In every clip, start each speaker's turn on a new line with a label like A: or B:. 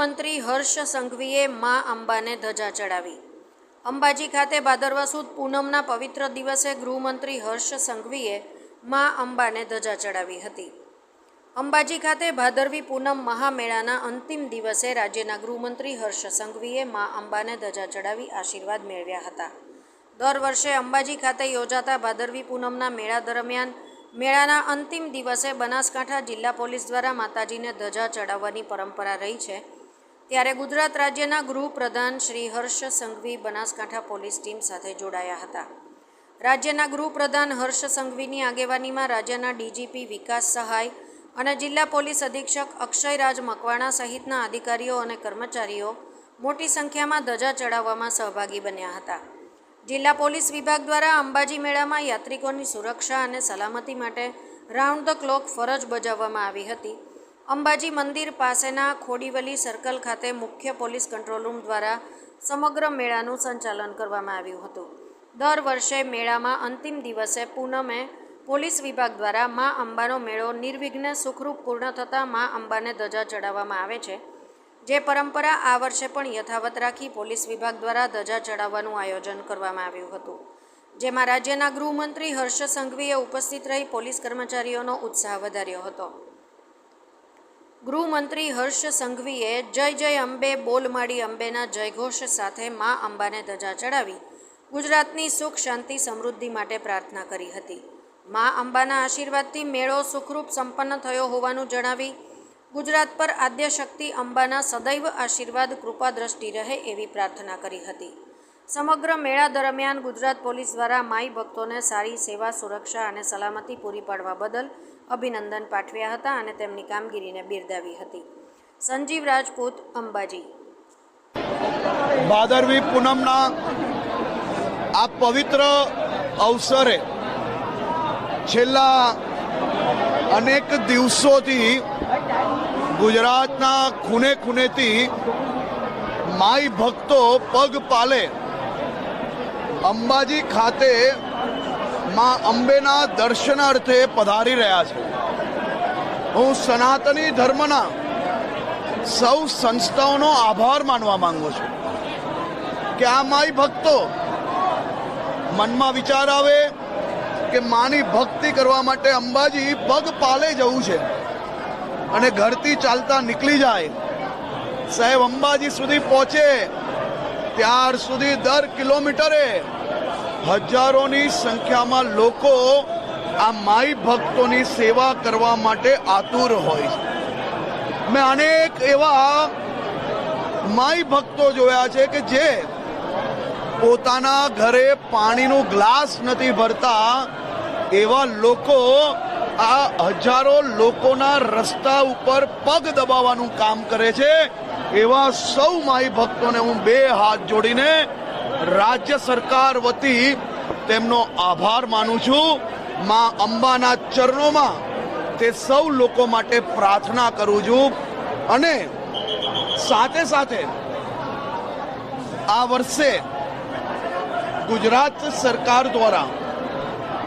A: ગૃહમંત્રી હર્ષ સંઘવીએ મા અંબાને ધજા ચડાવી. અંબાજી ખાતે ભાદરવા સુદ પૂનમના પવિત્ર દિવસે ગૃહમંત્રી હર્ષ સંઘવીએ મા અંબાને ધજા ચડાવી હતી. અંબાજી ખાતે ભાદરવી પૂનમ મહામેળાના અંતિમ દિવસે રાજ્યના ગૃહમંત્રી હર્ષ સંઘવીએ મા અંબાને ધજા ચડાવી આશીર્વાદ મેળવ્યા હતા. દર વર્ષે અંબાજી ખાતે યોજાતા ભાદરવી પૂનમના મેળા દરમિયાન મેળાના અંતિમ દિવસે બનાસકાંઠા જિલ્લા પોલીસ દ્વારા માતાજીને ધજા ચડાવવાની પરંપરા રહી છે. ત્યારે ગુજરાત રાજ્યના ગૃહપ્રધાન શ્રી હર્ષ સંઘવી બનાસકાંઠા પોલીસ ટીમ સાથે જોડાયા હતા. રાજ્યના ગૃહપ્રધાન હર્ષ સંઘવીની આગેવાનીમાં રાજ્યના ડીજીપી વિકાસ સહાય અને જિલ્લા પોલીસ અધિક્ષક અક્ષયરાજ મકવાણા સહિતના અધિકારીઓ અને કર્મચારીઓ મોટી સંખ્યામાં ધજા ચડાવવામાં સહભાગી બન્યા હતા. જિલ્લા પોલીસ વિભાગ દ્વારા અંબાજી મેળામાં યાત્રિકોની સુરક્ષા અને સલામતી માટે રાઉન્ડ ધ ક્લોક ફરજ બજાવવામાં આવી હતી. અંબાજી મંદિર પાસેના ખોડીવલી સર્કલ ખાતે મુખ્ય પોલીસ કંટ્રોલ રૂમ દ્વારા સમગ્ર મેળાનું સંચાલન કરવામાં આવ્યું હતું. દર વર્ષે મેળામાં અંતિમ દિવસે પૂનમે પોલીસ વિભાગ દ્વારા મા અંબાનો મેળો નિર્વિઘ્ને સુખરૂપ પૂર્ણ થતાં મા અંબાને ધજા ચડાવવામાં આવે છે. જે પરંપરા આ વર્ષે પણ યથાવત રાખી પોલીસ વિભાગ દ્વારા ધજા ચડાવવાનું આયોજન કરવામાં આવ્યું હતું. જેમાં રાજ્યના ગૃહમંત્રી હર્ષ સંઘવીએ ઉપસ્થિત રહી પોલીસ કર્મચારીઓનો ઉત્સાહ વધાર્યો હતો. ગૃહમંત્રી હર્ષ સંઘવીએ જય જય અંબે, બોલ માડી અંબેના જયઘોષ સાથે મા અંબાને ધજા ચડાવી. ગુજરાતની સુખ, શાંતિ, સમૃદ્ધિ માટે પ્રાર્થના કરી હતી. મા અંબાના આશીર્વાદથી મેળો સુખરૂપ સંપન્ન થયો હોવાનું જણાવી, ગુજરાત પર આદ્યશક્તિ અંબાના સદૈવ આશીર્વાદ કૃપા દ્રષ્ટિ રહે એવી પ્રાર્થના કરી હતી. સમગ્ર મેળા દરમિયાન ગુજરાત પોલીસ દ્વારા માઈ ભક્તોને સારી સેવા, સુરક્ષા અને સલામતી પૂરી પાડવા બદલ અભિનંદન પાઠવ્યા હતા અને તેમની કામગીરીને બિરદાવી હતી. સંજીવ રાજપૂત, અંબાજી.
B: ભાદરવી પૂનમના આ પવિત્ર અવસરે છેલ્લા અનેક દિવસોથી ગુજરાતના ખૂણે ખૂણેથી માઈ ભક્તો પગ પાલે અંબાજી ખાતે માં અંબેના દર્શનાર્થે પધારી રહ્યા છે. હું સનાતની ધર્મના સૌ સંસ્થાઓનો આભાર માનવા માંગુ છું કે આ માય ભક્તો મનમાં વિચાર આવે કે માની ભક્તિ કરવા માટે અંબાજી પગ પાલે જવું છે અને ઘરથી ચાલતા નીકળી જાય. સાહેબ, અંબાજી સુધી પહોંચે ત્યાર સુધી દર કિલોમીટરે હજારોની સંખ્યામાં લોકો આ માઈ ભક્તોની સેવા કરવા માટે આતુર હોય મેં અનેક એવા માઈ ભક્તો જોયા છે કે જે પોતાના ઘરે પાણીનું ગ્લાસ નથી ભરતા એવા લોકો આ હજારો લોકોના રસ્તા ઉપર પગ દબાવવાનું કામ કરે છે. એવા સૌ માઈ ભક્તોને હું બે હાથ જોડીને રાજ્ય સરકાર વતી તેમનો આભાર માનું છું. માં અંબાના ચરણોમાં તે સૌ લોકો માટે પ્રાર્થના કરું છું. અને સાથે સાથે આ વર્ષે ગુજરાત સરકાર દ્વારા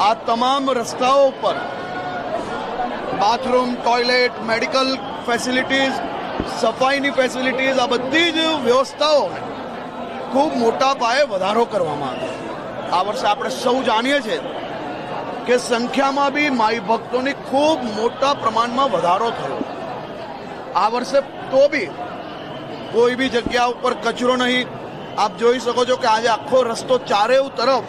B: આ તમામ રસ્તાઓ પર બાથરૂમ, ટોયલેટ, મેડિકલ ફેસિલિટીઝ, સફાઈની ફેસિલિટીઝ, આ બધી જ વ્યવસ્થાઓ ખૂબ મોટા પાયે વધારો કરવામાં આવ્યો. આ વર્ષે આપણે સૌ જાણીએ છીએ કે સંખ્યામાં બી માઈ ભક્તોની ખૂબ મોટા પ્રમાણમાં વધારો થયો. આ વર્ષે તો બી કોઈ બી જગ્યા ઉપર કચરો નહીં. આપ જોઈ શકો છો કે આજે આખો રસ્તો ચારેવ તરફ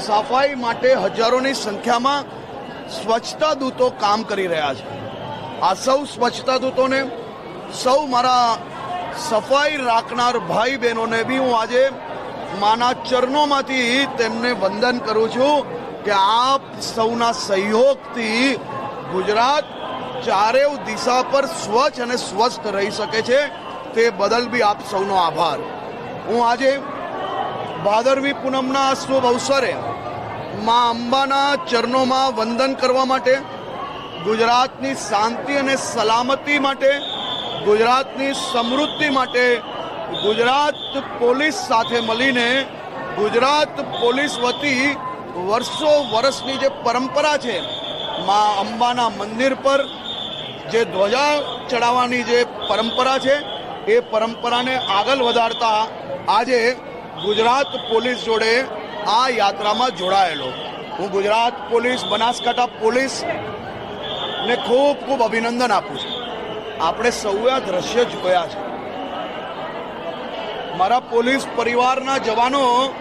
B: સફાઈ માટે હજારોની સંખ્યામાં સ્વચ્છતા દૂતો કામ કરી રહ્યા છે. આ સૌ સ્વચ્છતા દૂતોને સૌ મારા સફાઈ રાખનાર ભાઈ બહેનોને બી હું આજે માના ચરણોમાંથી તેમને વંદન કરું છું કે આપ સૌના સહયોગથી ગુજરાત ચારેવ દિશા પર સ્વચ્છ અને સ્વસ્થ રહી શકે છે. તે બદલ બી આપ સૌનો આભાર. હું આજે ભાદરવી પૂનમના શુભ અવસરે મા અંબાના ચરણોમાં વંદન કરવા માટે, ગુજરાતની શાંતિ અને સલામતી માટે, ગુજરાતની સમૃદ્ધિ માટે ગુજરાત પોલીસ સાથે મળીને, ગુજરાત પોલીસ વતી વર્ષો વર્ષની જે પરંપરા છે, મા અંબાના મંદિર પર જે ધ્વજા ચડાવવાની જે પરંપરા છે, એ પરંપરાને આગળ વધારતા આજે ગુજરાત પોલીસ જોડે આ યાત્રામાં જોડાયેલો. હું ગુજરાત પોલીસ, બનાસકાંઠા પોલીસ ને ખૂબ ખૂબ અભિનંદન આપું છું. આપણે સૌએ આ દ્રશ્ય જોયા છે. મારા પોલીસ પરિવારના જવાનો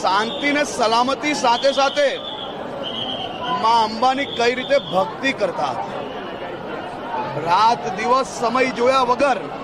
B: શાંતિ ને સલામતી સાથે સાથે માં અંબાની કઈ રીતે ભક્તિ કરતા હતા? રાત દિવસ સમય જોયા વગર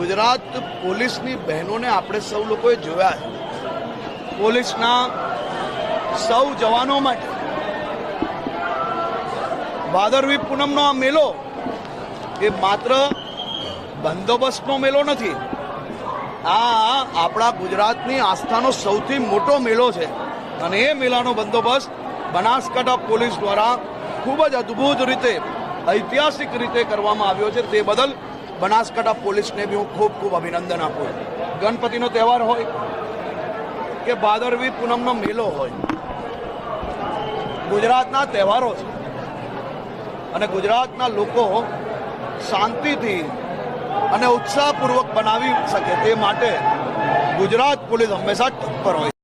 B: ગુજરાત પોલીસની બહેનોને આપણે સૌ લોકોએ જોયા પોલીસના સૌ જવાનો માટે. ભાદરવી પૂનમનો આ મેલો એ માત્ર બંદોબસ્તનો મેલો નથી. આ આપણા ગુજરાતની આસ્થાનો સૌથી મોટો મેળો છે. અને એ મેળાનો બંદોબસ્ત બનાસકાંઠા પોલીસ દ્વારા ખૂબ જ અદ્ભુત રીતે, ઐતિહાસિક રીતે કરવામાં આવ્યો છે. તે બદલ બનાસકાંઠા પોલીસને બી હું ખૂબ ખૂબ અભિનંદન આપું ગણપતિનો તહેવાર હોય કે ભાદરવી પૂનમનો મેલો હોય, ગુજરાતના તહેવારો છે. અને ગુજરાતના લોકો શાંતિથી અને ઉત્સાહપૂર્વક બનાવી શકે તે માટે ગુજરાત પોલીસ હંમેશા તત્પર હોય